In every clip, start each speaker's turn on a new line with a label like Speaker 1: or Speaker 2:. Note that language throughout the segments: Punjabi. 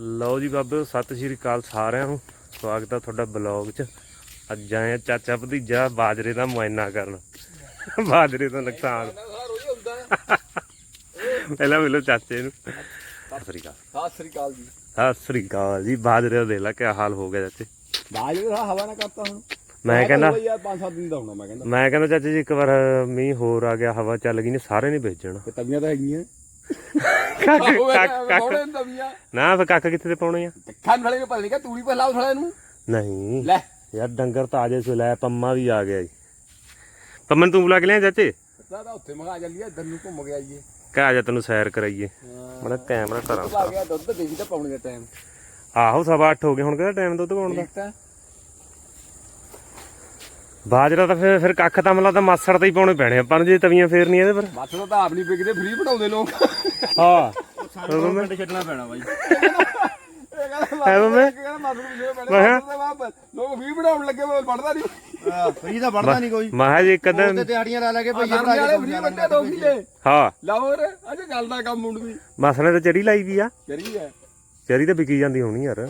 Speaker 1: ਲਓ ਜੀ ਬਾਬੇ ਸਤਿ ਸ਼੍ਰੀ ਅਕਾਲ ਸਾਰਿਆਂ ਨੂੰ। ਸਵਾਗਤ ਹੈ ਤੁਹਾਡਾ ਬਲੌਗ 'ਚ। ਅੱਜ ਆਏ ਆ ਚਾਚਾ ਭਤੀਜਾ ਬਾਜਰੇ ਦਾ ਮੁਆਇਨਾ ਕਰਨ। ਬਾਜਰੇ ਦਾ ਨੁਕਸਾਨ। ਪਹਿਲਾਂ ਮਿਲੋ ਚਾਚੇ ਨੂੰ। ਸਤਿ ਸ਼੍ਰੀ ਅਕਾਲ।
Speaker 2: ਸਤਿ ਸ੍ਰੀ ਅਕਾਲ ਜੀ।
Speaker 1: ਸਤਿ ਸ਼੍ਰੀ ਅਕਾਲ ਜੀ ਬਾਜਰੇ ਦਾ ਦੇਖ ਲਾ ਕਿਆ ਹਾਲ ਹੋ ਗਿਆ ਚਾਚੇ।
Speaker 2: ਬਾਜ ਦਾ ਹਵਾ ਨਾ ਕਰਤਾ ਹੁਣ।
Speaker 1: ਮੈਂ ਕਹਿੰਦਾ
Speaker 2: ਯਾਰ 5-7 ਦਿਨ ਦਾ ਹੋਣਾ ਮੈਂ ਕਹਿੰਦਾ।
Speaker 1: ਮੈਂ ਕਹਿੰਦਾ ਚਾਚਾ ਜੀ ਇੱਕ ਵਾਰ ਮੀਂਹ ਹੋਰ ਆ ਗਿਆ ਹਵਾ ਚੱਲ ਗਈ ਨੇ ਸਾਰੇ ਨੇ ਭੇਜਣ।
Speaker 2: ਤੇ ਤਵੀਆਂ ਤਾਂ ਹੈਗੀਆਂ।
Speaker 1: ਕੱਕ ਕੱਕ ਕੱਕ ਨਾ ਫੇ ਕੱਕ ਕਿੱਥੇ ਤੇ ਪਾਉਣੇ ਆ?
Speaker 2: ਖਾਣ ਵਾਲੇ ਨੂੰ ਪਤਾ ਨਹੀਂ ਕਿ ਤੂੜੀ ਪਰ ਲਾਉ ਥਲੇ ਨੂੰ।
Speaker 1: ਨਹੀਂ।
Speaker 2: ਲੈ।
Speaker 1: ਯਾਰ ਡੰਗਰ ਤਾਜੇ ਸੁ ਲੈ ਪੰਮਾ ਵੀ ਆ ਗਿਆ ਜੀ। ਪੰਮਨ ਤੂੰ ਬੁਲਾ ਕੇ ਲਿਆ ਚਾਚੇ?
Speaker 2: ਤਾਂ ਉੱਥੇ ਮਗਾ ਚੱਲੀਏ ਇੱਧਰ ਨੂੰ ਘੁੰਮ ਗਿਆ ਜੀ
Speaker 1: ਕਾ ਜਾ ਤੈਨੂੰ ਸੈਰ ਕਰਾਈਏ। ਮੈਂ ਕੈਮਰਾ ਕਰਾਂ
Speaker 2: ਲਾ ਗਿਆ ਦੁੱਧ ਦੇਵੀ ਤਾਂ ਪਾਉਣ ਦਾ ਟਾਈਮ
Speaker 1: ਆਹੋ ਸਵਾ ਅੱਠ ਹੋ ਗਏ ਹੁਣ ਕਿਹੜਾ ਟਾਈਮ ਦੁੱਧ ਪਾਉਣ ਦਾ?
Speaker 2: ਤਾਂ।
Speaker 1: ਬਾਜਰਾ ਤਾਂ ਫਿਰ ਫਿਰ ਕੱਖ ਤਾਂ ਮਲਾ ਤਾਂ ਮਾਸੜ ਤੇ ਹੀ ਪਾਉਣੇ ਪੈਣੇ ਆਪਾਂ ਨੂੰ ਜੇ ਤਵੀਆਂ ਫੇਰਨੀਆਂ ਇਹਦੇ ਪਰ
Speaker 2: ਮੱਥ ਤਾਂ ਆਪ ਨਹੀਂ ਵਿਕਦੇ ਫ੍ਰੀ ਬਣਾਉਂਦੇ ਲੋਕ।
Speaker 1: ਹਾਂ।
Speaker 2: ਸਾਨੂੰ ਮਿੰਟ ਛੱਡਣਾ ਪੈਣਾ ਬਾਈ।
Speaker 1: ਮੈਂ
Speaker 2: ਲੋਕ ਵੀ ਬਣਾਉਣ ਲੱਗੇ ਮੈਂ ਪੜਦਾ ਨਹੀਂ।
Speaker 3: ਫਰੀ ਦਾ ਵੜਦਾ ਨਹੀਂ ਕੋਈ।
Speaker 1: ਮਹਾ ਜੀ ਇੱਕ
Speaker 3: ਤੇ
Speaker 1: ਦਿਨ
Speaker 3: ਦਿਹਾੜੀਆਂ ਲਾ ਲਾ ਕੇ ਭਈਆ
Speaker 2: ਸਾਡੇ
Speaker 3: ਬਣਾ
Speaker 2: ਵਾਲੇ
Speaker 3: ਕੇ
Speaker 2: ਫ੍ਰੀ ਬੰਦੇ ਦੋ ਕਿਲੇ
Speaker 1: ਹਾਂ।
Speaker 2: ਲਾਹੌਰ ਅਜੇ ਚੱਲਦਾ ਕੰਮ ਮੁੰਡ ਵੀ।
Speaker 1: ਮਾਸੜ ਨੇ ਤਾਂ ਚੜੀ ਲਾਈ ਵੀ ਆ।
Speaker 2: ਕਰੀ ਹੈ।
Speaker 1: ਚੜੀ ਤਾਂ ਵਿਕੀ ਜਾਂਦੀ ਹੋਣੀ ਯਾਰ।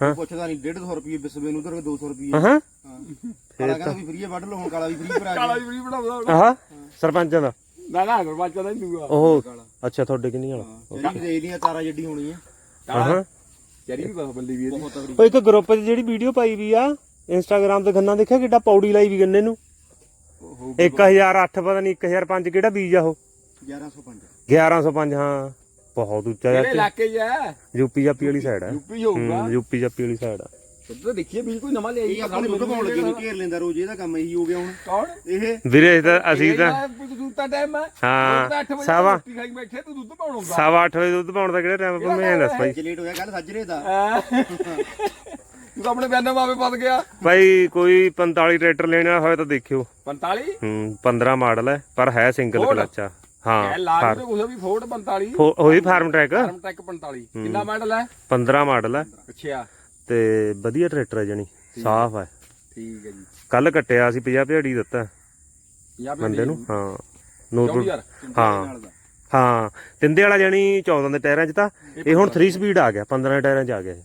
Speaker 1: ਹਾਂ।
Speaker 3: ਪੁੱਛਦਾ ਨਹੀਂ 150 ਰੁਪਏ ਬਿਸਵੇ ਨੂੰ ਉਧਰ 200 ਰੁਪਏ
Speaker 1: ਹਾਂ
Speaker 3: ਹਾਂ। ਕਾਲਾ ਕਹਿੰਦਾ ਵੀ ਫਰੀ ਵੱਢ ਲਓ ਹੁਣ ਕਾਲਾ ਵੀ ਫਰੀ ਭਰਾ
Speaker 2: ਕਾਲਾ
Speaker 3: ਗਿਆ
Speaker 2: ਵੀ ਫ੍ਰੀ ਬਣਾਉਂਦਾ
Speaker 1: ਆਹ ਸਰਪੰਚਾਂ ਦਾ?
Speaker 2: ਨਾ ਨਾ ਗੁਰਬਾਚਾ ਦਾ ਹੀ ਦੂਗਾ
Speaker 1: ਉਹ ਅੱਛਾ ਤੁਹਾਡੇ ਕਿੰਨੀ ਵਾਲਾ?
Speaker 3: ਜਿਹੜੀ ਦੇ ਦੀਆਂ ਤਾਰਾ ਜੱਡੀ ਹੋਣੀ ਹੈ
Speaker 1: ਹਾਂ
Speaker 2: ਚਰੀ ਵੀ ਬਹੁਤ ਬੱਲੀ ਵੀ ਇਹਦੀ।
Speaker 3: ਬਹੁਤ ਤਗੜੀ
Speaker 1: ਉਹ ਇੱਕ ਗਰੁੱਪ 'ਚ ਜਿਹੜੀ ਵੀਡੀਓ ਪਾਈ ਵੀ ਆ ਇੰਸਟਾਗ੍ਰam ਤੇ ਗੰਨਾ ਦੇਖਿਆ ਕਿੱਡਾ ਪੌੜੀ ਲਾਈ ਵੀ ਗੰਨੇ ਨੂੰ? 1008 ਪਤਾ ਨਹੀਂ 1005 ਕਿਹੜਾ ਬੀਜ ਆ ਉਹ?
Speaker 3: 1105
Speaker 1: 1105 ਹਾਂ। ਬਹੁਤ ਉੱਚਾ
Speaker 2: ਕਿਹੜੇ
Speaker 1: ਜਾ
Speaker 2: ਇਲਾਕੇ 'ਚ ਹੈ
Speaker 1: ਯੂਪੀ ਜਾਪੀ ਵਾਲੀ ਸਾਈਡ ਆ।
Speaker 2: ਯੂਪੀ ਹੋਊਗਾ।
Speaker 1: ਹੂੰ ਯੂਪੀ ਜਾਪੀ ਵਾਲੀ ਸਾਈਡ ਆ।
Speaker 2: ਉੱਧਰ ਦੇਖੀਏ ਵੀ ਕੋਈ ਨਵਾਂ ਲਿਆਈ
Speaker 3: ਇਹ ਆਪਾਂ ਨੂੰ ਦੁੱਧ ਪਾਉਣ ਲੱਗੇ ਨੂੰ ਘੇਰ ਲੈਂਦਾ ਰੋਜ਼ ਇਹਦਾ ਕੰਮ ਇਹੀ ਹੋ ਗਿਆ ਹੁਣ।
Speaker 2: ਕੌਣ?
Speaker 3: ਇਹ
Speaker 1: ਵੀਰੇ ਇਹ ਤਾਂ ਅਸੀਂ ਤਾਂ
Speaker 2: ਤਾਂ ਟਾਈਮ ਹੈ
Speaker 1: ਹਾਂ,
Speaker 2: ਸਵਾ
Speaker 1: ਸਵਾ-
Speaker 2: ਰੋਟੀ ਖਾਈ ਬੈਠੇ ਤੂੰ ਦੁੱਧ ਪਾਉਣਾਉਂਦਾ।
Speaker 1: ਸਵਾ ਅੱਠ ਵਜੇ ਦੁੱਧ ਪਾਉਣ ਦਾ ਕਿਹੜਾ ਟਾਈਮ ਆਪਾਂ ਮੈਂ ਦੱਸ ਭਾਈ
Speaker 3: ਅੱਜ ਲੇਟ ਹੋਇਆ ਕੱਲ ਸੱਜਰੇ ਦਾ।
Speaker 2: ਤੂੰ ਤਾਂ ਆਪਣੇ ਬਿਆਨਾਂ ਮਾਵੇ ਪਤ ਗਿਆ।
Speaker 1: ਭਾਈ ਕੋਈ 45 ਟਰੈਕਟਰ ਲੈਣਾ ਹੋਇਆ ਤਾਂ ਦੇਖਿਓ।
Speaker 2: 45
Speaker 1: ਹੂੰ 15 ਮਾਡਲ ਹੈ ਪਰ ਹੈ ਸਿੰਗਲ? ਕਲਚ ਆ।
Speaker 2: ਇਹ
Speaker 1: ਹਾਂ
Speaker 2: ਲਾਜ ਤੇ ਕੁਛ ਵੀ ਫੋਰਡ 45
Speaker 1: ਹੋ- ਹੋਈ ਫਾਰਮ ਟਰੈਕ?
Speaker 2: ਫਾਰਮ ਟੈਕ 45 ਕਿੰਨਾ ਮਾਡਲ ਹੈ?
Speaker 1: 15 ਮਾਡਲ ਹੈ।
Speaker 2: ਅੱਛਾ।
Speaker 1: ਤੇ ਵਧੀਆ ਟਰੈਕਟਰ ਹੈ ਜਣੀ ਸਾਫ਼ ਹੈ।
Speaker 2: ਠੀਕ ਹੈ ਜੀ।
Speaker 1: ਕੱਲ ਕੱਟਿਆ ਸੀ 50 ਭਿਆੜੀ ਦਿੱਤਾ।
Speaker 2: ਜਾਂ
Speaker 1: ਬੰਦੇ ਨੂੰ? ਹਾਂ। ਨੂਰਪੁਰ
Speaker 2: ਯਾਰ
Speaker 1: ਹਾਂ। ਹਾਂ। ਤਿੰਦੇ ਵਾਲਾ ਜਣੀ 14 ਦੇ ਟਾਇਰਾਂ 'ਚ ਤਾਂ ਇਹ ਹੁਣ 3 ਸਪੀਡ ਆ ਗਿਆ 15 ਟਾਇਰਾਂ 'ਚ ਆ ਗਿਆ ਇਹ।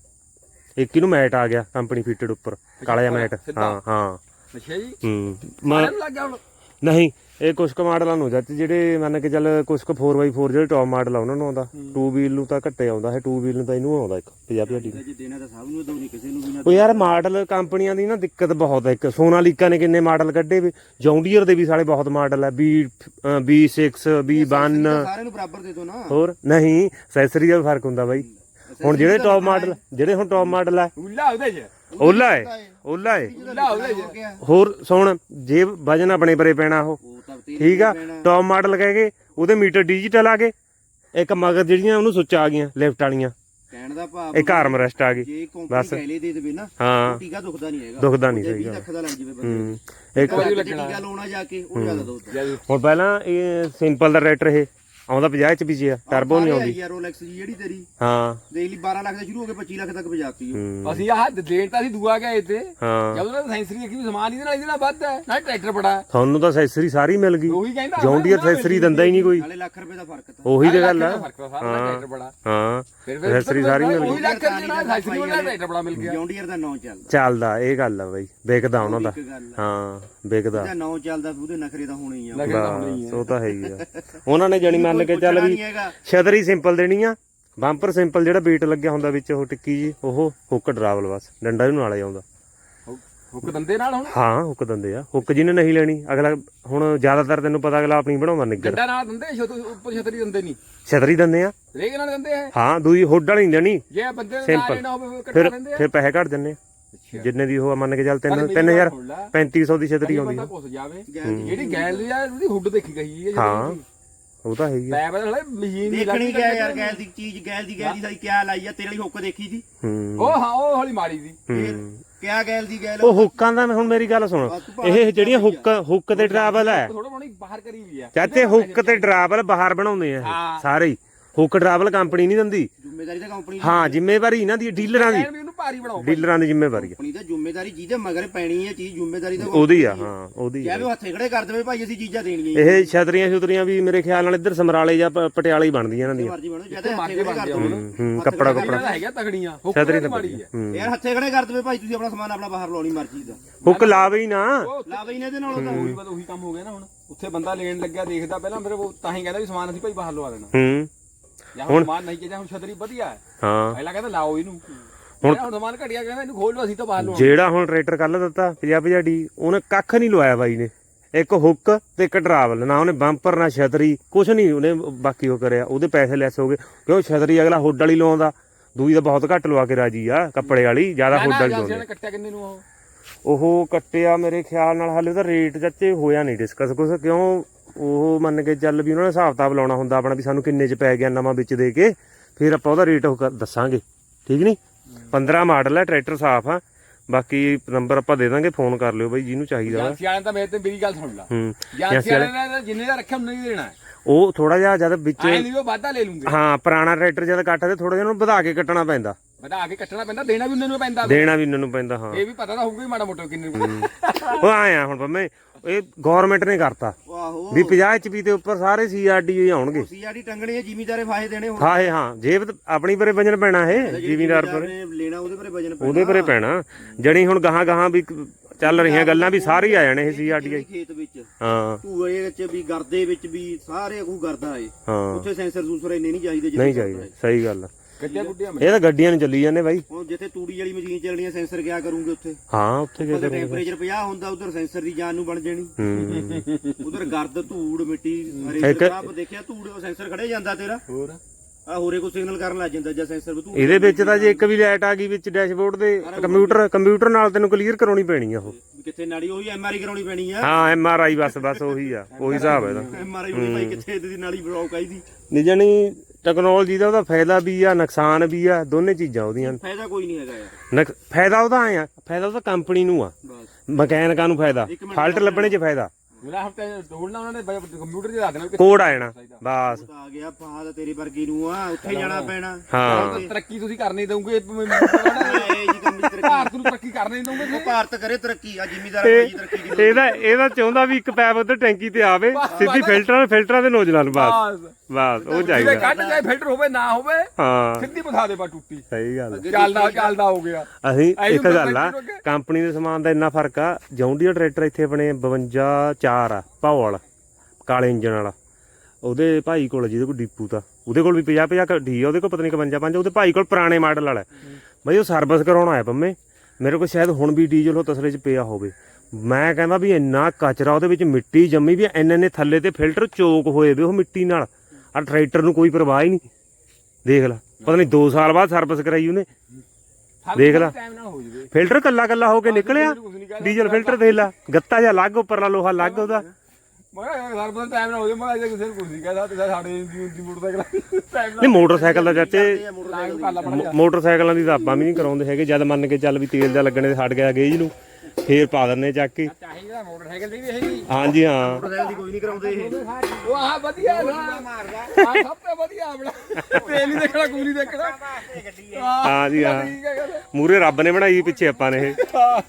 Speaker 1: ਇੱਕ ਹੀ ਨੂੰ ਮੈਟ ਆ ਗਿਆ ਕੰਪਨੀ ਫਿਟਡ ਉੱਪਰ। ਕਾਲਾ ਜਿਹਾ ਮੈਟ। ਹਾਂ ਹਾਂ।
Speaker 2: ਅੱਛਾ ਜੀ।
Speaker 1: ਹੂੰ। ਮੈਂ
Speaker 2: ਮਾਰਨ ਲੱਗ ਗਿਆ ਹੁਣ?
Speaker 1: ਨਹੀਂ ਇਹ ਕੁਛ ਕੁ ਮਾਡਲਾਂ ਨੂੰ ਜੱਟ ਜਿਹੜੇ ਮੰਨ ਕੇ ਚੱਲ ਕੁਛ ਕੁ 4x4 ਜਿਹੜੇ ਟੌਪ ਮਾਡਲ ਆ ਉਹਨਾਂ ਨੂੰ ਆਉਂਦਾ। 2 ਵੀਲ ਨੂੰ ਤਾਂ ਘੱਟੇ ਆਉਂਦਾ ਹੈ 2 ਵੀਲ ਨੂੰ ਤਾਂ ਇਹਨੂੰ ਆਉਂਦਾ ਇੱਕ 50 ਭਿਆੜੀ ਨੂੰ
Speaker 3: ਜੇ ਦੇਣਾ ਤਾਂ ਸਭ ਨੂੰ ਦੋ ਨਹੀਂ ਕਿਸੇ ਨੂੰ ਵੀ ਨਾ
Speaker 1: ਉਹ ਯਾਰ ਮਾਡਲ ਕੰਪਨੀਆਂ ਦੀ ਨਾ ਦਿੱਕਤ ਬਹੁਤ ਹੈ ਇੱਕ। ਸੋਨਾਲੀਕਾ ਨੇ ਕਿੰਨੇ ਮਾਡਲ ਕੱਢੇ ਵੀ ਜੌਂਡੀਅਰ ਦੇ ਵੀ ਸਾਲੇ ਬਹੁਤ ਮਾਡਲ ਹੈ B B6 B1
Speaker 3: ਸਾਰਿਆਂ ਨੂੰ ਬਰਾਬਰ ਦੇ ਦੋ ਨਾ।
Speaker 1: ਹੋਰ? ਨਹੀਂ ਅਸੈਸਰੀ ਦਾ ਵੀ ਫ਼ਰਕ ਹੁੰਦਾ ਬਾਈ। ਹੁਣ ਜਿਹੜੇ ਟੌਪ ਮਾਡਲ ਜਿਹੜੇ ਹੁਣ ਟੌਪ ਮਾਡਲ ਹੈ
Speaker 2: ਉੱਲਾ ਉਹਦੇ 'ਚ।
Speaker 1: ਓਲਾ ਹੈ ਓਲਾ ਹੈ ਹੋਰ ਸੁਣ ਜੇ ਵਜਨ ਆਪਣੇ ਪਰੇ ਪੈਣਾ ਉਹ ਠੀਕ ਆ? ਟੌਪ ਮਾਡਲ ਕਹਿ ਉਹਦੇ ਮੀਟਰ ਡਿਜੀਟਲ ਆ ਗਏ। ਇੱਕ ਮਗਰ ਜਿਹੜੀਆਂ ਉਹਨੂੰ ਸੁੱਚ ਆ ਗਈਆਂ ਲੈਫਟ ਵਾਲੀਆਂ।
Speaker 3: ਕਹਿਣ ਦਾ ਭਾਵ
Speaker 1: ਇੱਕ ਆਰਮ ਰੈਸਟ ਆ ਗਈ।
Speaker 3: ਜੇ ਕੰਪਨੀ
Speaker 1: ਬਸ।
Speaker 3: ਕਹਿਲੇ ਦੇ ਦੇਵੇ ਨਾ
Speaker 1: ਹਾਂ।
Speaker 3: ਟੀਕਾ ਦੁਖਦਾ ਨਹੀਂ ਹੈਗਾ।
Speaker 1: ਦੁਖਦਾ ਨਹੀਂ
Speaker 3: ਜੇ
Speaker 1: ਸਹੀ
Speaker 3: 20
Speaker 1: ਗੱਲ
Speaker 3: ਲੱਖ ਦਾ ਲੱਗ ਜਵੇ ਬੰਦੇ।
Speaker 1: ਹੂੰ ਇੱਕ
Speaker 3: ਵਾਰੀ ਟੀਕਾ ਲਾਉਣਾ ਜਾ ਕੇ ਉਹ ਜ਼ਿਆਦਾ ਦੁਖਦਾ।
Speaker 1: ਹੁਣ ਪਹਿਲਾਂ ਇਹ ਸਿੰਪਲ ਦਾ ਰੈਟਰ ਇਹ ਆਉਂਦਾ 50 ਐਚ ਪੀ ਆ ਟਰਬੋ ਨਹੀਂ ਆਉਂਦੀ।
Speaker 3: ਯਾਰ ਰੋਲੈਕਸ ਜੀ ਜਿਹੜੀ ਤੇਰੀ।
Speaker 1: ਹਾਂ।
Speaker 3: ਦੇਖ ਲਈ 12 ਲੱਖ ਦਾ ਸ਼ੁਰੂ ਹੋ ਕੇ 25 ਲੱਖ ਤੱਕ ਵਜਾਤੀ ਉਹ।
Speaker 1: ਹੂੰ,
Speaker 2: ਅਸੀਂ ਆਹ ਦੇਣ ਤਾਂ ਅਸੀਂ ਦੂਆ ਗਏ ਤੇ
Speaker 1: ਹਾਂ।
Speaker 2: ਜਦੋਂ ਨਾ ਸੈਂਸਰੀ ਦੇਖੀ ਵੀ ਸਮਾਨ ਇਹਦੇ ਨਾਲ ਇਹਦੇ ਨਾਲ ਵੱਧ ਹੈ ਨਾ ਟਰੈਕਟਰ ਬੜਾ ਹੈ।
Speaker 1: ਤੁਹਾਨੂੰ ਤਾਂ ਅਸੈਸਰੀ ਸਾਰੀ ਮਿਲ ਗਈ।
Speaker 2: ਉਹੀ ਕਹਿੰਦਾ
Speaker 1: ਜੌਂਡੀਅਰ ਅਸੈਸਰੀ ਦਿੰਦਾ ਹੀ ਨਹੀਂ ਕੋਈ।
Speaker 3: ਨਾਲੇ ਲੱਖ ਰੁਪਏ ਦਾ ਫ਼ਰਕ ਤਾਂ।
Speaker 1: ਉਹੀ ਤੇ ਗੱਲ ਆ।
Speaker 2: ਤਾਂ ਸਾਰਾ ਟਰੈਕਟਰ ਬੜਾ।
Speaker 1: ਹਾਂ।
Speaker 2: ਫਿਰ
Speaker 1: ਅਸੈਸਰੀ ਸਾਰੀ ਮਿਲ
Speaker 2: ਉਹੀ
Speaker 1: ਗਈ।
Speaker 2: ਲੱਖ ਰੁਪਏ ਨਾਲ ਸੈਂਸਰੀ ਵਾਲਾ ਟਰੈਕਟਰ ਬੜਾ ਮਿਲ ਗਿਆ।
Speaker 3: ਜੌਂਡੀਅਰ ਦਾ ਨਾਂ ਚੱਲਦਾ।
Speaker 1: ਚੱਲਦਾ ਇਹ ਗੱਲ ਆ ਬਾਈ। ਵਿਕਦਾ ਉਹਨਾਂ ਦਾ।
Speaker 3: ਆ।
Speaker 1: ਹਾਂ ਵਿਕਦਾ।
Speaker 3: ਜਿਹਦਾ ਨਾਂ ਚੱਲਦਾ ਉਹਦੇ ਨਖਰੇ ਤਾਂ ਹੋਣੇ ਹੀ ਆ।
Speaker 2: ਲੱਗਦਾ ਹੁਣ ਨਹੀਂ
Speaker 1: ਬਸ ਉਹ ਤਾਂ ਹੈ ਹੀ ਆ। ਉਹਨਾਂ ਨੇ ਜਣੀ ਮੰਨ ਕੇ ਚੱਲ ਵੀ ਛਤਰੀ ਸਿੰਪਲ ਦੇਣੀ ਆ ਬੰਪਰ ਸਿੰਪਲ ਜਿਹੜਾ ਬੀਟ ਲੱਗਿਆ ਹੁੰਦਾ ਵਿੱਚ ਉਹ ਟਿੱਕੀ ਜੀ ਉਹ ਹੁੱਕ ਡਰਾਵਲ ਬਸ ਡੰਡਾ ਵੀ ਨਾਲ ਹੀ ਆਉਂਦਾ
Speaker 2: ਹੁੱਕ ਦੰਦੇ ਨਾਲ ਹੁਣ?
Speaker 1: ਹਾਂ ਹੁੱਕ ਦਿੰਦੇ ਆ ਹੁੱਕ ਜਿਹਨੇ ਨਹੀਂ ਲੈਣੀ ਅਗਲਾ ਹੁਣ ਜ਼ਿਆਦਾਤਰ ਤੈਨੂੰ ਪਤਾ ਅਗਲਾ ਆਪਣੀ ਬਣਾਉਂਦਾ ਨਿੱਗਰ
Speaker 2: ਡੰਡਾ ਨਾਲ ਦੰਦੇ ਉੱਪਰ ਛਤਰੀ ਦੰਦੇ ਨਹੀਂ?
Speaker 1: ਛਤਰੀ ਦਿੰਦੇ ਆ।
Speaker 2: ਰੇਗ ਨਾਲ ਦੰਦੇ ਹੈ
Speaker 1: ਹਾਂ ਦੂਈ ਹੁੱਡ ਵਾਲੀ ਨਹੀਂ ਦੇਣੀ।
Speaker 2: ਜੇ ਬੰਦੇ ਨਾਲ. ਲੈਣਾ ਹੋਵੇ ਕੱਟਾ
Speaker 1: ਫਿਰ
Speaker 2: ਦਿੰਦੇ ਆ।
Speaker 1: ਫਿਰ ਪੈਸੇ ਘੱਟ ਦਿੰਨੇ
Speaker 2: ਅੱਛਾ।
Speaker 1: ਜਿੰਨੇ ਦੀ ਉਹ ਮੰਨ ਕੇ ਚੱਲ
Speaker 2: ਪਰ
Speaker 1: 3
Speaker 2: ਮੇਰੀ
Speaker 1: 3000
Speaker 2: ਗੱਲ ਸੁਣ ਲੈ,
Speaker 1: 3500 ਦੀ ਛਤਰੀ ਆਉਂਦੀ ਆ।
Speaker 3: ਦੀ
Speaker 2: ਜਿਹੜੀ ਗੈਲ ਦੀ ਆ ਉਹਦੀ ਹੁੱਡ ਦੇਖੀ ਗਈ ਹੈ
Speaker 1: ਹਾਂ। ਉਹ ਤਾਂ ਹੈਗੀ ਆ।
Speaker 2: ਪੈਪ ਹਲੇ ਮਸ਼ੀਨ ਨਹੀਂ
Speaker 3: ਦੇਖਣੀ
Speaker 2: ਲੱਗਦੀ
Speaker 3: ਗਿਆ ਯਾਰ ਗੈਲ ਦੀ ਚੀਜ਼ ਗੈਲ ਦੀ ਗੈਲ ਦੀ ਸਾਡੀ ਕਿਆ ਲਾਈ ਆ ਤੇਰੇ ਲਈ ਹੁੱਕ ਦੇਖੀ ਸੀ?
Speaker 1: ਹੂੰ।
Speaker 2: ਉਹ ਹਾਂ ਉਹ ਹੌਲੀ ਮਾਰੀ ਦੀ
Speaker 1: ਹੂੰ।
Speaker 3: ਕਿਆ ਗੈਲ ਦੀ ਗੈਲ
Speaker 1: ਉਹ ਹੁੱਕਾਂ ਦਾ ਹੁਣ ਮੇਰੀ ਗੱਲ ਸੁਣ। ਇਹ ਜਿਹੜੀਆਂ ਹੁੱਕ ਹੁੱਕ ਤੇ ਡਰਾਵਲ ਹੈ।
Speaker 2: ਥੋੜਾ ਬਣੀ ਬਾਹਰ ਕਰੀ ਵੀ ਆ।
Speaker 1: ਚਾਚੇ ਹੁੱਕ ਤੇ ਡਰਾਵਲ ਬਾਹਰ ਬਣਾਉਂਦੇ ਆ ਇਹ
Speaker 2: ਹਾਂ।
Speaker 1: ਸਾਰੇ। ਹੀ ਹੁੱਕ ਡਰਾਵਲ ਕੰਪਨੀ ਨਹੀਂ ਦਿੰਦੀ।
Speaker 3: ਜ਼ਿੰਮੇਵਾਰੀ ਤਾਂ ਕੰਪਨੀ
Speaker 1: ਹਾਂ ਜ਼ਿੰਮੇਵਾਰੀ ਇਹਨਾਂ ਦੀ ਡੀਲਰਾਂ ਦੀ।
Speaker 2: ਕਹਿਣ ਵੀ ਉਹਨੂੰ ਭਾਰੀ ਬਣਾਓ
Speaker 1: ਡੀਲਰਾਂ ਦੀ ਜ਼ਿੰਮੇਵਾਰੀ ਆ
Speaker 3: ਆਪਣੀ ਤਾਂ ਜ਼ਿੰਮੇਵਾਰੀ ਜਿਹਦੇ ਮਗਰ ਪੈਣੀ ਹੈ ਚੀਜ਼ ਜ਼ਿੰਮੇਵਾਰੀ ਤਾਂ
Speaker 1: ਉਹਦੀ ਆ ਹਾਂ ਉਹਦੀ ਆ।
Speaker 3: ਜਿਵੇਂ ਹੱਥੇ ਖੜੇ ਕਰ ਦੇਵੇ ਭਾਈ ਅਸੀਂ ਚੀਜ਼ਾਂ ਦੇਣੀਆਂ ਹੀ
Speaker 1: ਇਹ ਛਤਰੀਆਂ ਛੁਤਰੀਆਂ ਵੀ ਮੇਰੇ ਖਿਆਲ ਨਾਲ ਇੱਧਰ ਸਮਰਾਲੇ ਜਾਂ ਪ- ਪਟਿਆਲੇ ਹੀ ਬਣਦੀਆਂ ਇਹਨਾਂ ਦੀਆਂ।
Speaker 3: ਮਰਜ਼ੀ ਬਣੋ ਜਦ ਹੱਥੇ ਖੜੇ ਕਰ ਦੇਵੇ।
Speaker 1: ਹੂੰ, ਹੂੰ ਕੱਪੜਾ ਕੱਪੜਾ।
Speaker 2: ਦਾ ਹੈਗਾ ਤਗੜੀਆਂ
Speaker 1: ਛਤਰੀ
Speaker 2: ਦੀ
Speaker 1: ਤਾਂ
Speaker 2: ਮਾੜੀ
Speaker 1: ਬੜੀ
Speaker 2: ਹੈ
Speaker 1: ਹੂੰ।
Speaker 3: ਯਾਰ ਹੱਥੇ ਖੜੇ ਕਰ ਦੇਵੇ ਭਾਈ ਤੁਸੀਂ ਆਪਣਾ ਸਮਾਨ ਆਪਣਾ ਬਾਹਰ ਲਾਉਣੀ ਮਰਜ਼ੀ ਦਾ।
Speaker 1: ਹੁੱਕ ਲਾਵੇ ਹੀ ਨਾ।
Speaker 3: ਲਾ ਬਈ ਨੇ ਇਹਦੇ ਨਾਲੋਂ ਤਾਂ।
Speaker 2: ਉਹੀ ਬਸ ਉਹੀ ਕੰਮ ਹੋ ਗਿਆ ਨਾ ਹੁਣ। ਉੱਥੇ ਬੰਦਾ ਲੈਣ ਲੱਗਿਆ ਦੇਖਦਾ ਪਹਿਲਾਂ ਫਿਰ ਉਹ ਤਾਂ ਹੀ ਕਹਿੰਦਾ ਵੀ ਸਮਾਨ ਅਸੀਂ ਭਾਈ ਬਾਹਰ ਲਵਾ ਦੇਣਾ।
Speaker 1: ਹੂੰ।
Speaker 2: ਹੁਣ ਸਮਾਨ ਨਹੀਂ ਚਾਹੀਦਾ ਹੁਣ ਛਤਰੀ ਵਧੀਆ ਹੈ।
Speaker 1: ਹਾਂ।
Speaker 2: ਪਹਿਲਾਂ ਕਹਿੰਦਾ ਲਾਓ ਇਹਨੂੰ। ਹੁਣ ਹੁਣ ਸਮਾਨ ਘਟਿਆ ਕਹਿੰਦਾ ਇਹਨੂੰ ਖੋਲ ਲਓ ਅਸੀਂ ਤਾਂ ਬਾਹਰ ਲਵਾਂਗੇ
Speaker 1: ਜਿਹੜਾ ਹੁਣ ਟਰੈਕਟਰ ਕੱਲ ਦਿੱਤਾ 50 50 ਡੀ ਉਹਨੇ ਕੱਖ ਨਹੀਂ ਲਵਾਇਆ ਬਾਈ ਨੇ। ਇੱਕ ਹੁੱਕ ਤੇ ਇੱਕ ਡਰਾਵਲ ਨਾ ਉਹਨੇ ਬੰਪਰ ਨਾ ਛਤਰੀ ਕੁਛ ਨਹੀਂ ਉਹਨੇ ਬਾਕੀ ਉਹ ਕਰਿਆ ਉਹਦੇ ਪੈਸੇ ਲੈਸ ਹੋ ਗਏ। ਕਿਉਂ ਛਤਰੀ ਅਗਲਾ ਹੁੱਡ ਵਾਲੀ ਲਵਾਉਂਦਾ ਦੂਈ ਤਾਂ ਬਹੁਤ ਘੱਟ ਲਵਾ ਕੇ ਰਾਜੀ ਆ ਕੱਪੜੇ ਵਾਲੀ ਜ਼ਿਆਦਾ ਹੁੱਡ ਵਾਲੀ ਲਾਉਂਦੇ।
Speaker 2: ਕੱਟਿਆ ਕਿੰਨੇ ਨੂੰ ਉਹ?
Speaker 1: ਉਹ ਕੱਟਿਆ ਮੇਰੇ ਖਿਆਲ ਨਾਲ ਹਾਲੇ ਉਹਦਾ ਰੇਟ ਚਾਚੇ ਹੋਇਆ ਨਹੀਂ ਡਿਸਕਸ ਕੁਛ ਕਿਉਂ ਉਹ ਮੰਨ ਕੇ ਚੱਲ ਵੀ ਉਹਨਾਂ ਨੇ ਹਿਸਾਬ ਕਿਤਾਬ ਲਾਉਣਾ ਹੁੰਦਾ ਆਪਣਾ ਵੀ ਸਾਨੂੰ ਕਿੰਨੇ ਚ ਪੈ ਗਿਆ ਨਵਾਂ ਵਿੱਚ ਦੇ ਕੇ ਫਿਰ ਆਪਾਂ ਉਹਦਾ ਰੇਟ ਉਹ ਦੱਸਾਂਗੇ। ਠੀਕ ਨਹੀਂ 15 ਮਾਡਲ ਹੈ ਟਰੈਕਟਰ ਸਾਫ਼ ਆ। ਬਾਕੀ ਨੰਬਰ ਆਪਾਂ ਦੇ ਦਾਂਗੇ ਫੋਨ ਕਰ ਲਿਓ ਬਾਈ ਜਿਹਨੂੰ ਚਾਹੀਦਾ
Speaker 2: ਜਾਂਸੀ ਵਾਲਿਆਂ ਤਾਂ ਮੇਰੇ ਤੇ ਮੇਰੀ ਗੱਲ ਸੁਣ ਲਾ। ਵਾਲਿਆਂ ਨੇ ਜਿੰਨੇ ਦਾ ਰੱਖਿਆ ਉਹਨੇ ਹੀ ਦੇਣਾ
Speaker 1: ਉਹ ਥੋੜਾ ਜਿਹਾ ਜਦ ਵਿੱਚ
Speaker 2: ਐ ਨਹੀਂ ਉਹ ਵਾਧਾ ਲੈ ਲੂੰਗੇ।
Speaker 1: ਹਾਂ ਪੁਰਾਣਾ ਟਰੈਕਟਰ ਜਦ ਕੱਟਦੇ ਥੋੜਾ ਜਿਹਾ ਉਹਨੂੰ ਵਧਾ ਕੇ ਕੱਟਣਾ ਪੈਂਦਾ।
Speaker 2: ਵਧਾ ਕੇ ਕੱਟਣਾ ਪੈਂਦਾ ਦੇਣਾ ਵੀ ਉਹਨਾਂ ਨੂੰ ਪੈਂਦਾ।
Speaker 1: ਦੇਣਾ ਵੀ ਇਹਨਾਂ ਨੂੰ ਪੈਂਦਾ ਹਾਂ।
Speaker 2: ਇਹ ਵੀ ਪਤਾ ਤਾਂ ਹੋਊਗਾ ਹੀ ਮਾੜਾ ਮੋਟਾ ਕਿੰਨੇ
Speaker 1: ਉਹ ਆਇਆ ਹੁਣ ਪੰਮੇ ਇਹ ਗਵਰਨਮੈਂਟ ਨੇ ਕਰਤਾ।
Speaker 3: ਆਹੋ।
Speaker 1: ਵੀ 50 ਐਚਪੀ ਦੇ ਉੱਪਰ ਸਾਰੇ ਸੀਆਰਡੀ ਹੀ ਆਉਣਗੇ।
Speaker 3: ਸੀਆਰਡੀ ਟੰਗਣੀ ਹੈ ਜ਼ਿਮੀਦਾਰੇ ਫਾਹੇ ਦੇਣੇ ਹੁਣ।
Speaker 1: ਹਾਂ ਇਹ ਹਾਂ। ਜੇਬ ਤੇ ਆਪਣੀ ਪਰੇ ਵਜਨ ਪੈਣਾ ਇਹ ਜ਼ਿਮੀਦਾਰ ਪਰ।
Speaker 3: ਲੈਣਾ ਉਹਦੇ ਪਰੇ ਵਜਨ ਪੈਣਾ।
Speaker 1: ਉਹਦੇ ਪਰੇ ਪੈਣਾ। ਜਣੀ ਹੁਣ ਗਾਹਾਂ ਗਾਹਾਂ ਵੀ ਚੱਲ ਰਹੀਆਂ ਗੱਲਾਂ ਵੀ ਸਾਰੇ ਆ ਜਾਣੇ ਇਹ ਸੀਆਰਡੀ
Speaker 3: ਖੇਤ ਵਿੱਚ?
Speaker 1: ਹਾਂ।
Speaker 3: ਧੂਏ ਵਿੱਚ ਵੀ ਗਰਦੇ ਵਿੱਚ ਵੀ ਸਾਰੇ ਕੋ ਗਰਦਾ ਏ
Speaker 1: ਹਾਂ।
Speaker 3: ਉੱਥੇ ਸੈਂਸਰ ਸੂਸਰ ਇੰਨੇ ਨਹੀਂ ਚਾਹੀਦੇ
Speaker 1: ਨਹੀਂ ਚਾਹੀਦਾ। ਸਹੀ ਗੱਲ ਆ।
Speaker 2: ਗੱਡੀਆਂ ਗੁੱਡੀਆਂ
Speaker 1: ਇਹ ਤਾਂ ਗੱਡੀਆਂ ਨੂੰ ਚੱਲੀ ਜਾਂਦੇ ਬਾਈ।
Speaker 3: ਹੁਣ ਜਿੱਥੇ ਤੂੜੀ ਵਾਲੀ ਮਸ਼ੀਨ ਚੱਲਣੀ ਹੈ ਸੈਂਸਰ ਕਿਆ ਕਰੂੰਗੇ ਉੱਥੇ?
Speaker 1: ਹਾਂ ਉੱਥੇ ਕੀ
Speaker 3: ਉਹਦਾ
Speaker 1: ਕਰੂੰਗੇ।
Speaker 3: ਟੈਂਪਰੇਚਰ 50 ਹੁੰਦਾ ਉਧਰ ਸੈਂਸਰ ਦੀ ਜਾਨ ਨੂੰ ਬਣ ਜਾਣੀ। ਉਧਰ ਗਰਦ ਧੂੜ ਮਿੱਟੀ ਹਰੇ ਸਭ ਦੇਖਿਆ ਧੂੜ ਉਹ ਸੈਂਸਰ ਖੜੇ ਜਾਂਦਾ ਤੇਰਾ?
Speaker 2: ਹੋਰ?
Speaker 3: ਆ ਹੋਰੇ ਕੋ ਸਿਗਨਲ ਕਰਨ ਲੱਗ ਜਾਂਦਾ ਜਾਂ ਸੈਂਸਰ ਧੂੜ
Speaker 1: ਇਹਦੇ ਵਿੱਚ ਤਾਂ ਜੇ ਇੱਕ ਵੀ ਲਾਈਟ ਆ ਗਈ ਵਿੱਚ ਡੈਸ਼ਬੋਰਡ ਦੇ ਕੰਪਿਊਟਰ ਕੰਪਿਊਟਰ ਨਾਲ ਤੈਨੂੰ ਕਲੀਅਰ ਕਰਾਉਣੀ ਪੈਣੀ ਆ ਉਹ।
Speaker 3: ਕਿੱਥੇ ਨਾੜੀ ਉਹੀ ਐਮਆਰਆਈ ਕਰਾਉਣੀ ਪੈਣੀ ਆ।
Speaker 1: ਹਾਂ ਐਮ ਆਰ ਆਈ ਬਸ ਬਸ ਉਹੀ ਆ ਉਹੀ ਹਿਸਾਬ ਹੈ ਇਹਦਾ।
Speaker 3: ਐਮਆਰਆਈ ਹੋਣੀ ਭਾਈ ਕਿੱਥੇ ਇਹਦੀ ਨਾੜੀ ਬਲੌਕ ਆਈ ਦੀ
Speaker 1: ਨਹੀਂ ਜਾਣੀ ਟੈਕਨੋਲੋਜੀ ਦਾ ਉਹਦਾ ਫਾਇਦਾ ਵੀ ਆ ਨੁਕਸਾਨ ਵੀ ਆ ਦੋਨੇ ਚੀਜ਼ਾਂ ਉਹਦੀਆਂ।
Speaker 3: ਫਾਇਦਾ ਕੋਈ ਨਹੀਂ ਹੈਗਾ ਯਾਰ।
Speaker 1: ਨੁਕ- ਫਾਇਦਾ ਉਹਦਾ ਆ ਫਾਇਦਾ ਉਹਦਾ ਕੰਪਨੀ ਨੂੰ ਆ।
Speaker 3: ਬਸ।
Speaker 1: ਮਕੈਨਿਕਾਂ ਨੂੰ ਫਾਇਦਾ ਫਾਲਟ ਲੱਭਣੇ 'ਚ ਫਾਇਦਾ।
Speaker 2: ਮੇਰਾ ਹਫ਼ਤੇ ਢੋਲਣਾ ਉਹਨਾਂ ਨੇ ਕੰਪਿਊਟਰ 'ਤੇ ਲਾ ਦੇਣਾ
Speaker 1: ਕੋਡ ਆ ਜਾਣਾ ਬਸ।
Speaker 3: ਆ ਗਿਆ ਫਾਦ ਤੇਰੇ ਵਰਗੀ ਨੂੰ ਆ ਉੱਥੇ ਜਾਣਾ ਪੈਣਾ।
Speaker 1: ਹਾਂ।
Speaker 2: ਤਰੱਕੀ ਤੁਸੀਂ ਕਰ ਨਹੀਂ ਦੋਗੇ
Speaker 3: ਇਹ ਜੀ ਕੰਮ ਤਰੱਕੀ।
Speaker 2: ਭਾਰਤ ਨੂੰ ਤਰੱਕੀ ਕਰ ਨਹੀਂ ਦੋਗੇ
Speaker 3: ਉਹ ਭਾਰਤ ਕਰੇ ਤਰੱਕੀ ਆ ਜ਼ਿਮੀਦਾਰ ਭਾਈ ਤਰੱਕੀ ਦੀ
Speaker 1: ਇਹਦਾ ਇਹਦਾ ਚਾਹੁੰਦਾ ਵੀ ਇੱਕ ਪੈਪ ਉੱਧਰ ਟੈਂਕੀ ਤੇ ਆਵੇ ਸਿੱਧੀ ਫਿਲਟਰਾਂ ਫਿਲਟਰਾਂ ਦੇ ਨੋਜ਼ਲਾਂ ਨੂੰ ਬਸ।
Speaker 2: ਬਸ।
Speaker 1: ਬਸ ਉਹ
Speaker 2: ਜਿਹਦੇ
Speaker 1: ਚਾਹੀਦਾ
Speaker 2: ਕੱਢ ਜਾਏ ਫਿਲਟਰ ਹੋਵੇ ਨਾ ਹੋਵੇ
Speaker 1: ਹਾਂ।
Speaker 2: ਸਿੱਧੀ ਬਤਾ ਦੇ ਬਾ ਟੁੱਟੀ।
Speaker 1: ਸਹੀ ਗੱਲ। ਆ।
Speaker 2: ਚੱਲਦਾ ਚੱਲਦਾ ਹੋ ਗਿਆ।
Speaker 1: ਅਸੀਂ ਇੱਕ ਗੱਲ ਆ। ਕੰਪਨੀ ਦੇ ਸਮਾਨ ਦਾ ਇੰਨਾ ਫ਼ਰਕ ਆ ਜੌਂਡੀਆ ਟਰੈਕਟਰ ਇੱਥੇ ਆਪਣੇ 52 4 ਆ ਭੌਲ ਕਾਲੇ ਇੰਜਨ ਵਾਲਾ। ਉਹਦੇ ਭਾਈ ਕੋਲ ਆ ਜਿਹਦੇ ਕੋਲ ਡੀਪੂ ਤਾਂ। ਉਹਦੇ ਕੋਲ ਵੀ 50 50 ਢੀ ਆ ਉਹਦੇ ਕੋਲ ਪਤਾ ਨਹੀਂ 52 5 ਉਹਦੇ ਭਾਈ ਕੋਲ ਪੁਰਾਣੇ ਮਾਡਲ ਵਾਲਾ। ਬਈ ਉਹ ਸਰਵਿਸ ਕਰਾਉਣ ਆਇਆ ਪੰਮੇ। ਮੇਰੇ ਕੋਲ ਸ਼ਾਇਦ ਹੁਣ ਵੀ ਡੀਜ਼ਲ ਉਹ ਤਸਲੇ 'ਚ ਪਿਆ ਹੋਵੇ। ਮੈਂ ਕਹਿੰਦਾ ਵੀ ਇੰਨਾ ਕਚਰਾ ਉਹਦੇ ਵਿੱਚ ਮਿੱਟੀ ਜੰਮੀ ਵੀ ਇੰਨੇ ਨੇ ਥੱਲੇ ਤੇ ਫਿਲਟਰ ਚੋਕ ਹੋਏ ਵੇ ਉਹ ਮਿੱਟੀ ਨਾਲ। ਆ ਟਰੈਕਟਰ ਨੂੰ ਕੋਈ ਪਰਵਾਹ ਹੀ ਨਹੀਂ। ਦੇਖ ਲੈ ਪਤਾ ਨਹੀਂ 2 ਸਾਲ ਬਾਅਦ ਸਰਵਿਸ ਕਰਾਈ ਉਹਨੇ। ਦੇਖ ਲਾ। ਫਿਲਟਰ ਕੱਲਾ ਕੱਲਾ ਹੋ ਕੇ ਨਿਕਲਿਆ। ਡੀਜ਼ਲ ਫਿਲਟਰ ਦੇਖ ਲਾ ਗੱਤਾ ਜਾਂ ਲੱਗ ਉੱਪਰਲਾ ਲੋਹਾ ਲੱਗ ਉਹਦਾ।
Speaker 2: ਨਹੀਂ ਮੋਟਰਸਾਈਕਲ
Speaker 1: ਦਾ ਚਾਚੇ ਮੋਟਰਸਾਈਕਲਾਂ ਦੀ ਤਾਂ ਆਪਾਂ ਵੀ ਨਹੀਂ ਕਰਾਉਂਦੇ ਹੈਗੇ ਜਦ ਮੰਨ ਕੇ ਚੱਲ ਵੀ ਤੇਲ ਦਾ ਲੱਗਣੇ ਤੇ ਹਟ ਗਿਆ ਗੇਜ ਨੂੰ ਫੇਰ ਪਾ ਦਿੰਨੇ ਚੱਕ ਕੇ।
Speaker 2: ਚਾਹੀਦਾ ਮੋਟਰਸਾਈਕਲ ਦੀ ਵੀ ਹੈਗੀ
Speaker 1: ਹਾਂਜੀ ਹਾਂ।
Speaker 3: ਮੋਟਰਸਾਈਕਲ ਦੀ ਕੋਈ ਨਹੀਂ ਕਰਾਉਂਦੇ ਇਹ।
Speaker 2: ਉਹ ਆਹ ਵਧੀਆ ਨਾ। ਮਾਰਦਾ। ਆ ਸਭ ਤੋਂ ਵਧੀਆ ਆਪਣਾ। ਤੇਲ ਨਹੀਂ ਦੇਖਣਾ ਕੋਈ ਨਹੀਂ ਦੇਖਣਾ ਹਾਂ।
Speaker 1: ਹਾਂਜੀ ਹਾਂ
Speaker 2: ਠੀਕ ਹੈ ਗੱਲ।
Speaker 1: ਮੂਰੇ ਰੱਬ ਨੇ ਬਣਾਈ ਪਿੱਛੇ ਆਪਾਂ ਨੇ ਇਹ।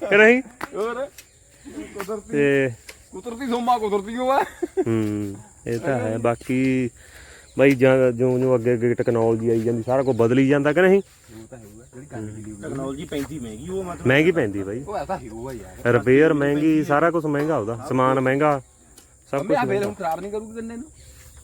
Speaker 1: ਕਿ ਨਹੀਂ?
Speaker 2: ਹੋਰ? ਕੁਦਰਤੀ
Speaker 1: ਤੇ
Speaker 2: ਕੁਦਰਤੀ ਸੋਮਾ ਕੁਦਰਤੀ ਹੋਆ
Speaker 1: ਹੂੰ ਇਹ ਤਾਂ ਹੈ। ਬਾਕੀ ਬਈ ਜਾਂ ਜਿਉਂ ਜਿਉਂ ਅੱਗੇ ਅੱਗੇ ਟੈਕਨੋਲੋਜੀ ਆਈ ਜਾਂਦੀ ਸਾਰਾ ਕੁਝ ਬਦਲੀ ਜਾਂਦਾ ਕਿ ਨਹੀਂ?
Speaker 2: ਉਹ ਤਾਂ ਹੋਊਗਾ ਜਿਹੜੀ ਗੱਲ ਦੀ
Speaker 3: ਟੈਕਨੋਲੋਜੀ ਪੈਂਦੀ ਮਹਿੰਗੀ ਉਹ ਮਤਲਬ
Speaker 1: ਮਹਿੰਗੀ ਪੈਂਦੀ ਬਾਈ।
Speaker 2: ਉਹ ਐਸਾ ਹੀਰੋ ਆ ਯਾਰ।
Speaker 1: ਰਿਪੇਅਰ ਮਹਿੰਗੀ ਸਾਰਾ ਕੁਝ ਮਹਿੰਗਾ ਉਹਦਾ ਸਮਾਨ ਮਹਿੰਗਾ ਸਭ ਕੁਝ
Speaker 2: ਮੈਂ ਹੁਣ ਖਰਾਬ ਨਹੀਂ ਕਰੂਗੀ ਗੰਨੇ ਨੂੰ?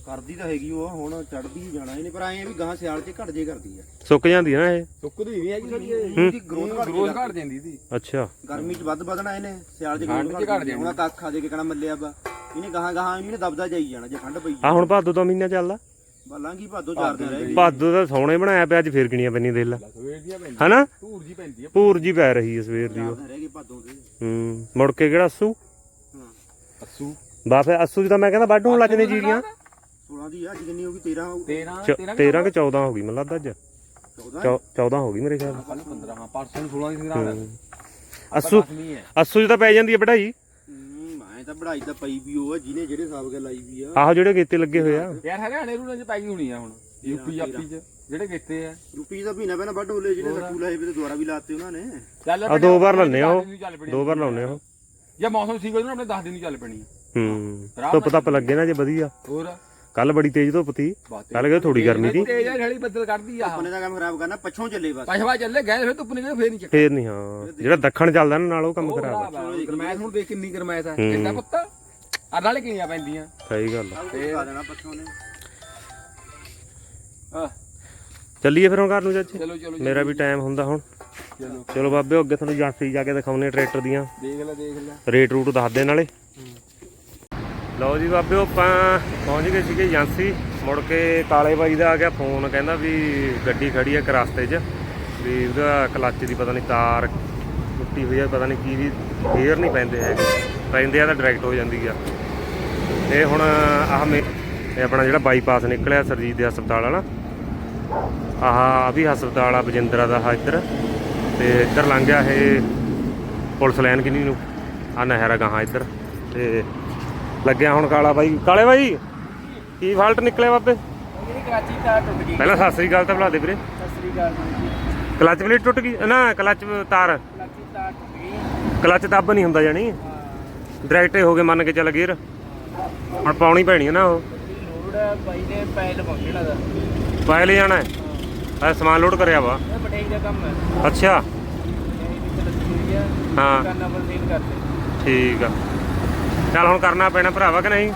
Speaker 3: ਕਰਦੀ ਤਾਂ ਹੈਗੀ ਉਹ ਹੁਣ ਚੜਦੀ ਜਾਣਾ ਇਹਨੇ ਪਰ ਆਏ ਆ ਵੀ ਗਾਂ ਸਿਆਲ 'ਚ ਘਟ ਜੇ ਕਰਦੀ ਆ।
Speaker 1: ਸੁੱਕ ਜਾਂਦੀ ਆ ਨਾ ਇਹ?
Speaker 2: ਸੁੱਕਦੀ ਨਹੀਂ ਹੈਗੀ ਸਾਡੀ
Speaker 3: ਇਹਦੀ ਗਰੋਥ ਘਟ
Speaker 2: ਗਰੋਥ ਘਟ ਜਾਂਦੀ ਸੀ।
Speaker 1: ਅੱਛਾ।
Speaker 3: ਗਰਮੀ 'ਚ ਵੱਧ ਵਧਣਾ ਇਹਨੇ ਸਿਆਲ 'ਚ ਗਰੋਥ
Speaker 2: ਘੱਟ
Speaker 3: ਜਾਣਾ ਹੁਣ ਕੱਖ ਖਾ ਦੇ ਕੇ ਕਹਣਾ ਮੱਲਿਆ ਵਾ। ਇਹਨੇ ਗਾਹਾਂ ਗਾਹਾਂ ਇਹਨੇ ਦਬਦਾ ਜਾਈ ਜਾਣਾ ਜੇ ਠੰਡ ਪਈ
Speaker 1: ਆ ਹੁਣ ਭਾਦੋ ਦਾ ਮਹੀਨਾ ਚੱਲਦਾ।
Speaker 3: ਬਾਲਾਂਗੀ ਭਾਦੋ ਚਾਰ ਦਿਨ ਰਹਿ ਗਏ
Speaker 1: ਭਾਦੋ ਦਾ ਸੌਣੇ ਬਣਾਇਆ ਪਿਆ ਅੱਜ ਫੇਰ ਕਿਣੀਆਂ ਪੈਣੀ ਦੇਖ ਲੈ।
Speaker 2: ਸਵੇਰ ਦੀਆਂ ਪੈਂਦੀ
Speaker 1: ਹਨਾ?
Speaker 2: ਧੂਰ ਜੀ ਪੈਂਦੀ ਆ
Speaker 1: ਪੂਰ ਜੀ ਪੈ ਰਹੀ ਹੈ ਸਵੇਰ ਦੀ ਉਹ।
Speaker 3: ਚਾਰ ਦਿਨ ਰਹਿ ਗਏ ਭਾਦੋ ਦੇ।
Speaker 1: ਹੂੰ ਮੁੜ ਕੇ ਕਿਹੜਾ ਅਸੂ?
Speaker 3: ਹਾਂ।
Speaker 2: ਅਸੂ।
Speaker 1: ਬਸ ਫਿਰ ਅਸੂ ਜੀ ਤਾਂ ਮੈਂ ਕਹਿੰਦਾ ਵੱਢ ਹੋਣ ਲੱਗ ਜਨੇ ਜੀਰੀਆਂ।
Speaker 3: 16 ਦੀ ਆ ਅੱਜ ਕਿੰਨੀ ਹੋ ਗਈ? 13
Speaker 2: 13
Speaker 1: ਚ- 13 ਕਿ 14 ਹੋ ਗਈ ਮੈਨੂੰ ਲੱਗਦਾ ਅੱਜ।
Speaker 3: 14
Speaker 1: ਚੌ- 14 ਹੋ ਗਈ ਮੇਰੇ ਖਿਆਲ ਨਾਲ।
Speaker 2: ਕੱਲ 15 ਹਾਂ ਪਰਸੋਂ 16 ਦੀ ਸੰਗਰਾਂਦ
Speaker 1: ਅਸੂ ਅਸੂ ਜੀ ਤਾਂ ਪੈ ਜਾਂਦੀ ਹੈ ਵਢਾਈ
Speaker 3: ਮੈਂ ਤਾਂ ਬੜਾਈ ਤਾਂ ਪਈ ਵੀ ਉਹ ਆ ਜਿਹਨੇ ਜਿਹੜੇ ਹਿਸਾਬ ਨਾਲ ਲਾਈ ਵੀ ਆ।
Speaker 1: ਆਹੋ ਜਿਹੜੇ ਗੇਤੇ ਲੱਗੇ ਹੋਏ ਆ।
Speaker 2: ਯਾਰ ਹਰਿਆਣੇ ਰੂ ਚ ਪੈ ਗਈ ਹੋਣੀ ਆ ਹੁਣ ਯੂਪੀ ਜਾਪੀ ਚ ਜਿਹੜੇ ਕੀਤੇ ਆ।
Speaker 3: ਰੁਪੀ ਦਾ ਮਹੀਨਾ ਪਹਿਲਾਂ ਵੱਢ ਹੋਲੇ ਜਿਹਨੇ ਸੱਟੂ ਲਾਏ ਵੀ ਤੇ ਦੁਬਾਰਾ ਵੀ ਲਾਤੇ ਉਹਨਾਂ ਨੇ।
Speaker 2: ਚੱਲ
Speaker 1: ਆ ਦੋ ਵਾਰ ਲਾਉਂਦੇ ਆ ਉਹ। ਦੋ ਵਾਰ ਲਾਉਨੇ ਉਹ।
Speaker 2: ਜੇ ਮੌਸਮ ਠੀਕ ਹੋ ਜਾਣਾ ਆਪਣੇ 10 ਦਿਨ ਨੂੰ ਚੱਲ ਪੈਣੀ ਆ।
Speaker 1: ਹੂੰ। ਧੁੱਪ ਧੱਪ ਲੱਗੇ ਨਾ ਜੇ ਵਧੀਆ।
Speaker 2: ਹੋਰ।
Speaker 1: ਕੱਲ ਬੜੀ ਤੇਜ਼ ਧੁੱਪ ਤੀ।
Speaker 2: ਬਾਤ
Speaker 1: ਕੱਲ ਕਿ ਥੋੜੀ ਗਰਮੀ ਤੀ।
Speaker 2: ਤੇਜ਼ ਆ ਢਲੀ ਬੱਦਲ ਕੱਢਦੀ ਆ।
Speaker 3: ਉਹਨੇ ਦਾ ਕੰਮ ਖਰਾਬ ਕਰਨਾ ਪੱਛੋਂ ਚੱਲੇ ਬਸ।
Speaker 2: ਪਛਵਾ ਚੱਲੇ ਗਏ ਫਿਰ ਧੁੱਪ ਨਿਕਲੇ ਫੇਰ ਨਹੀਂ ਚੱਕ
Speaker 1: ਫੇਰ ਨਹੀਂ ਹਾਂ। ਜਿਹੜਾ ਦੱਖਣ ਚੱਲਦਾ ਨਾ ਨਾਲ ਉਹ ਕੰਮ ਖਰਾਬ ਆ।
Speaker 2: ਗਰਮੈਸ਼ ਹੁਣ ਦੇਖ ਕਿੰਨੀ ਗਰਮੈਸ਼ ਆ। ਕਿੰਨਾ ਪੁੱਤ ਆ ਨਾਲੇ ਕਿੰਨੀਆਂ ਪੈਂਦੀਆਂ।
Speaker 1: ਸਹੀ ਗੱਲ ਆ।
Speaker 3: ਦੇਣਾ ਪੱਛੋਂ ਨੇ।
Speaker 2: ਆ
Speaker 1: ਚੱਲੀਏ ਫਿਰ ਹੁਣ ਘਰ ਨੂੰ ਚਾਚੇ।
Speaker 2: ਚਲੋ ਚਲੋ
Speaker 1: ਮੇਰਾ ਵੀ ਟਾਈਮ ਹੁੰਦਾ ਹੁਣ।
Speaker 2: ਚਲੋ।
Speaker 1: ਚਲੋ ਬਾਬੇ ਅੱਗੇ ਤੁਹਾਨੂੰ ਏਜੰਸੀ ਜਾ ਕੇ ਦਿਖਾਉਨੇ ਟਰੈਕਟਰ ਦੀਆਂ।
Speaker 2: ਦੇਖ ਲੈ ਦੇਖ ਲੈ।
Speaker 1: ਰੇਟ ਰੂਟ ਦੱਸ ਦੇ ਨਾਲੇ। ਲਓ ਜੀ ਬਾਬੇ ਆਪਾਂ ਪਹੁੰਚ ਗਏ ਸੀਗੇ ਏਜੰਸੀ। ਮੁੜ ਕੇ ਕਾਲੇ ਬਾਈ ਦਾ ਆ ਗਿਆ ਫੋਨ, ਕਹਿੰਦਾ ਵੀ ਗੱਡੀ ਖੜੀ ਆ ਇੱਕ ਰਸਤੇ 'ਚ। ਵੀ ਉਹਦਾ ਕਲੱਚ ਦੀ ਪਤਾ ਨਹੀਂ ਤਾਰ ਟੁੱਟੀ ਹੋਈ ਆ, ਪਤਾ ਨਹੀਂ ਕੀ ਵੀ, ਗੇਅਰ ਨਹੀਂ ਪੈਂਦੇ ਹੈਗੇ। ਪੈਂਦੇ ਆ ਤਾਂ ਡਾਇਰੈਕਟ ਹੋ ਜਾਂਦੀ ਆ। ਤੇ ਹੁਣ ਆਹ ਮੇ ਆਪਣਾ ਜਿਹੜਾ ਬਾਈਪਾਸ ਨਿਕਲਿਆ ਸਰਜੀਤ ਦੇ ਹਸਪਤਾਲ ਵਾਲਾ ਆਹ ਆ ਵੀ ਹਸਪਤਾਲ ਆ ਬਜਿੰਦਰਾ ਦਾ ਆ ਇੱਧਰ। ਤੇ ਇੱਧਰ ਲੰਘ ਗਿਆ ਇਹ ਪੁਲਿਸ ਲਾਈਨ ਕਿੰਨੀ ਨੂੰ? ਆ ਨਹਿਰ ਆ ਗਾਹਾਂ ਇੱਧਰ। ਤੇ ਲੱਗਿਆ ਹੁਣ ਕਾਲਾ ਬਾਈ। ਕਾਲੇ ਬਾਈ ਕੀ ਫਾਲਟ ਨਿਕਲਿਆ ਬਾਬੇ?
Speaker 2: ਜਿਹੜੀ ਕਰਾਚੀ ਤਾਰ ਟੁੱਟ ਗਈ।
Speaker 1: ਪਹਿਲਾਂ ਸਤਿ ਸ੍ਰੀ ਅਕਾਲ ਤਾਂ ਬੁਲਾ ਦੇ ਵੀਰੇ।
Speaker 2: ਸਤਿ ਸ੍ਰੀ ਅਕਾਲ
Speaker 1: ਕਲੱਚ ਪਲੇਟ ਟੁੱਟ ਗਈ? ਨਾ ਕਲੱਚ ਤਾਰ।
Speaker 2: ਕਰਾਚੀ ਤਾਰ ਟੁੱਟ ਗਈ।
Speaker 1: ਕਲੱਚ ਦੱਬ ਨਹੀਂ ਹੁੰਦਾ ਜਾਣੀ। ਡਾਇਰੈਕਟ ਹੀ ਕੇ ਮੰਨ ਕੇ ਚੱਲ ਗੇਰ ਹੁਣ ਪਾਉਣੀ ਪੈਣੀ ਹੈ ਨਾ ਉਹ।
Speaker 2: ਲੋੜ ਬਾਈ ਨੇ ਪੈਲ ਪਹੁੰਚਣਾ ਦਾ
Speaker 1: ਪਾਇ ਲੈ ਜਾਣਾ ਹੈ। ਆ ਸਮਾਨ ਲੋਡ ਕਰਿਆ ਵਾ।
Speaker 2: ਇਹ ਮਠਾਈ ਦਾ ਕੰਮ ਹੈ।
Speaker 1: ਅੱਛਾ। ਹਾਂ। ਠੀਕ ਆ। ਚੱਲ ਹੁਣ ਕਰਨਾ ਪੈਣਾ ਭਰਾਵਾ ਕਿ ਨਹੀਂ?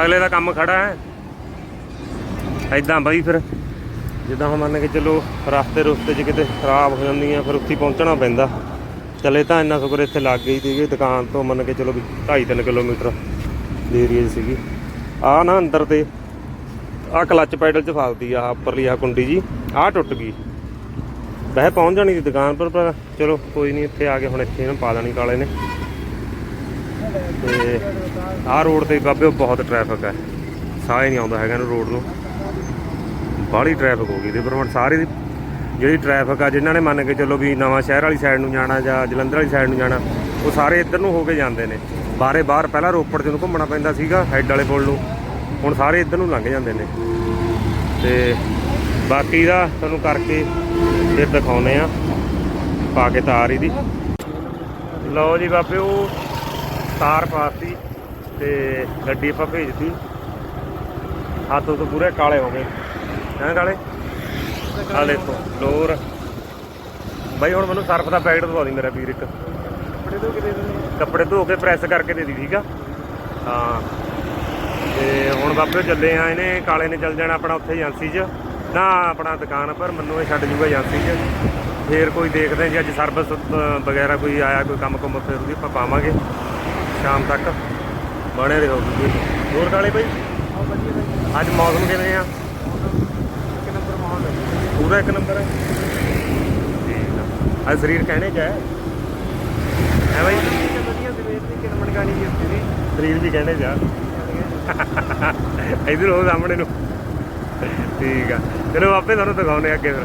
Speaker 1: ਅਗਲੇ ਦਾ ਕੰਮ ਖੜਾ ਹੈ। ਐਦਾਂ ਬਈ ਫਿਰ, ਜਿੱਦਾਂ ਹੁਣ ਮੰਨ ਕੇ ਚੱਲੋ ਰਸਤੇ ਰੁਸਤੇ 'ਚ ਕਿਤੇ ਖਰਾਬ ਹੋ ਜਾਂਦੀਆਂ, ਫਿਰ ਉੱਥੇ ਪਹੁੰਚਣਾ ਪੈਂਦਾ। ਚਲੇ ਤਾਂ ਇੰਨਾ ਸ਼ੁਕਰ ਇੱਥੇ ਲੱਗ ਗਈ ਸੀਗੀ, ਦੁਕਾਨ ਤੋਂ ਮੰਨ ਕੇ ਚਲੋ ਵੀ 2.5-3 ਕਿਲੋਮੀਟਰ ਦੀ ਏਰੀਆ ਸੀਗੀ। ਆ ਨਾ ਅੰਦਰ ਤੇ ਆ ਕਲੱਚ ਪੈਡਲ 'ਚ ਫਸਦੀ ਆ, ਆਹ ਉੱਪਰਲੀ ਆ ਕੁੰਡੀ ਜੀ ਆ ਟੁੱਟ ਗਈ। ਵੈਸੇ ਪਹੁੰਚ ਜਾਣੀ ਸੀ ਦੁਕਾਨ ਪਰ ਪਰ ਚਲੋ ਕੋਈ ਨਹੀਂ, ਇੱਥੇ ਆ ਕੇ ਹੁਣ ਇੱਥੇ ਇਹਨੂੰ ਪਾ ਦੇਣੀ ਕਾਲੇ ਨੇ। ਤੇ ਆਹ ਰੋਡ ਤੇ ਬਾਬੇ ਬਹੁਤ ਟ੍ਰੈਫਿਕ ਹੈ ਸਾਹ ਹੀ ਨਹੀਂ ਆਉਂਦਾ ਹੈਗਾ ਇਹਨੂੰ ਰੋਡ ਨੂੰ। ਬਾਹਲੀ ਟ੍ਰੈਫਿਕ ਹੋ ਗਈ ਤੇ ਪਰ ਹੁਣ ਸਾਰੀ ਜਿਹੜੀ ਟ੍ਰੈਫਿਕ ਆ, ਜਿਨ੍ਹਾਂ ਨੇ ਮੰਨ ਕੇ ਚੱਲੋ ਵੀ ਨਵਾਂ ਸ਼ਹਿਰ ਵਾਲੀ ਸਾਈਡ ਨੂੰ ਜਾਣਾ ਜਾਂ ਜਲੰਧਰ ਵਾਲੀ ਸਾਈਡ ਨੂੰ ਜਾਣਾ, ਉਹ ਸਾਰੇ ਇੱਧਰ ਨੂੰ ਹੋ ਕੇ ਜਾਂਦੇ ਨੇ। ਬਾਰੇ ਬਾਹਰ ਪਹਿਲਾਂ ਰੋਪੜ ਤੇ ਘੁੰਮਣਾ ਪੈਂਦਾ ਸੀਗਾ ਹੈੱਡ ਵਾਲੇ ਪੁਲ ਨੂੰ, ਹੁਣ ਸਾਰੇ ਇੱਧਰ ਨੂੰ ਲੰਘ ਜਾਂਦੇ ਨੇ। ਤੇ ਬਾਕੀ ਦਾ ਤੁਹਾਨੂੰ ਕਰਕੇ ਫਿਰ ਦਿਖਾਉਨੇ ਆ ਪਾ ਕੇ ਤਾਰ ਇਹਦੀ। ਲਓ ਜੀ ਬਾਬੇ, ਉਹ ਤਾਰ ਪਾਤੀ ਤੇ ਗੱਡੀ ਆਪਾਂ ਭੇਜਤੀ। ਹੱਥ ਤੋਂ ਪੂਰੇ ਕਾਲੇ ਹੋ ਗਏ। ਹੈਂ ਕਾਲੇ? ਆ ਦੇਖੋ ਲੋਰ ਬਾਈ ਹੁਣ ਮੈਨੂੰ ਸਰਫ ਦਾ ਪੈਕਟ ਦਵਾ ਦੀ ਮੇਰਾ ਵੀਰ ਇੱਕ। ਕੱਪੜੇ ਧੋ ਕੇ ਦੇ ਕੱਪੜੇ ਧੋ ਕੇ ਪ੍ਰੈਸ ਕਰਕੇ ਦੇ ਦੀ ਠੀਕ ਆ? ਹਾਂ। ਤੇ ਹੁਣ ਬਾਬੇ ਚੱਲੇ ਆ ਇਹਨੇ ਕਾਲੇ ਨੇ ਚੱਲ ਜਾਣਾ ਆਪਣਾ ਉੱਥੇ ਏਜੰਸੀ 'ਚ। ਨਾ ਆਪਣਾ ਦੁਕਾਨ ਪਰ ਮੈਨੂੰ ਇਹ ਛੱਡ ਜੂਗਾ ਏਜੰਸੀ 'ਚ। ਫੇਰ ਕੋਈ ਦੇਖਦੇ ਜੇ ਅੱਜ ਸਰਵਿਸ ਵਗੈਰਾ ਕੋਈ ਆਇਆ ਕੋਈ ਕੰਮ ਕੁੰਮ ਫਿਰ ਉਹਦੀ ਆਪਾਂ ਪਾਵਾਂਗੇ। ਸ਼ਾਮ ਤੱਕ ਬਣੇ ਰਹੋ ਤੁਸੀਂ ਹੋਰ ਕਾਲੇ ਭਾਈ ਅੱਜ ਮੌਸਮ ਕਿਵੇਂ ਆ? ਪੂਰਾ ਇੱਕ ਨੰਬਰ ਹੈ ਠੀਕ ਆ। ਅੱਜ ਸਰੀਰ ਕਹਿਣੇ ਚ ਹੈ ਹੈ ਭਾਈ
Speaker 2: ਵਧੀਆ ਸਵੇਰ ਦੀ ਕਿਰਮਣ ਗਾਣੀ ਜੀ ਉੱਤੇ ਦੀ
Speaker 1: ਸਰੀਰ ਵੀ ਕਹਿੰਦੇ ਜਾ ਇਧਰ ਹੋ ਸਾਹਮਣੇ ਨੂੰ। ਠੀਕ ਆ। ਚਲੋ ਆਪੇ ਤੁਹਾਨੂੰ ਦਿਖਾਉਨੇ ਅੱਗੇ ਫਿਰ।